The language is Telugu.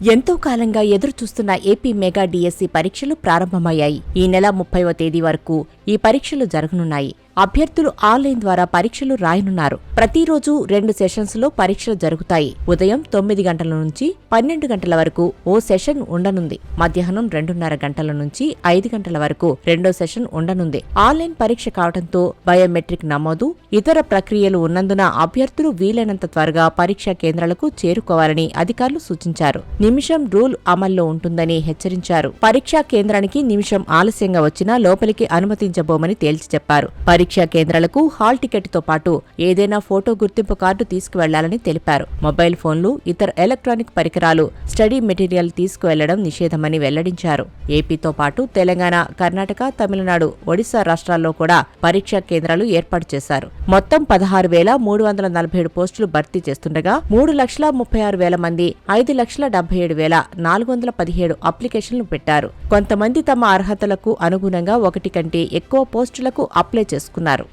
ఎంతో కాలంగా ఎదురుచూస్తున్న ఏపీ మెగా డిఎస్సి పరీక్షలు ప్రారంభమయ్యాయి. ఈ నెల ముప్పైవ తేదీ వరకు ఈ పరీక్షలు జరగనున్నాయి. అభ్యర్థులు ఆన్లైన్ ద్వారా పరీక్షలు రాయనున్నారు. ప్రతిరోజు రెండు సెషన్స్లో పరీక్షలు జరుగుతాయి. ఉదయం తొమ్మిది గంటల నుంచి పన్నెండు గంటల వరకు ఓ సెషన్ ఉండనుంది. మధ్యాహ్నం రెండున్నర గంటల నుంచి ఐదు గంటల వరకు రెండో సెషన్ ఉండనుంది. ఆన్లైన్ పరీక్ష కావడంతో బయోమెట్రిక్ నమోదు ఇతర ప్రక్రియలు ఉన్నందున అభ్యర్థులు వీలైనంత త్వరగా పరీక్షా కేంద్రాలకు చేరుకోవాలని అధికారులు సూచించారు. నిమిషం రూల్ అమల్లో ఉంటుందని హెచ్చరించారు. పరీక్షా కేంద్రానికి నిమిషం ఆలస్యంగా వచ్చినా లోపలికి అనుమతించబోమని తేల్చి చెప్పారు. పరీక్షా కేంద్రాలకు హాల్ టికెట్తో పాటు ఏదైనా ఫోటో గుర్తింపు కార్డు తీసుకువెళ్ళాలని తెలిపారు. మొబైల్ ఫోన్లు ఇతర ఎలక్ట్రానిక్ పరికరాలు స్టడీ మెటీరియల్ తీసుకువెళ్ళడం నిషేధమని వెల్లడించారు. ఏపీతో పాటు తెలంగాణ కర్ణాటక తమిళనాడు ఒడిశా రాష్ట్రాల్లో కూడా పరీక్షా కేంద్రాలు ఏర్పాటు చేశారు. మొత్తం పదహారు వేల మూడు వందల నలభై ఏడు పోస్టులు భర్తీ చేస్తుండగా మూడు లక్షల ముప్పై ఆరు వేల మంది ఐదు లక్షల డెబ్బై ఏడు వేల నాలుగు వందల పదిహేడు అప్లికేషన్లు పెట్టారు. కొంతమంది తమ అర్హతలకు అనుగుణంగా ఒకటి కంటే ఎక్కువ పోస్టులకు అప్లై చేసుకున్నారు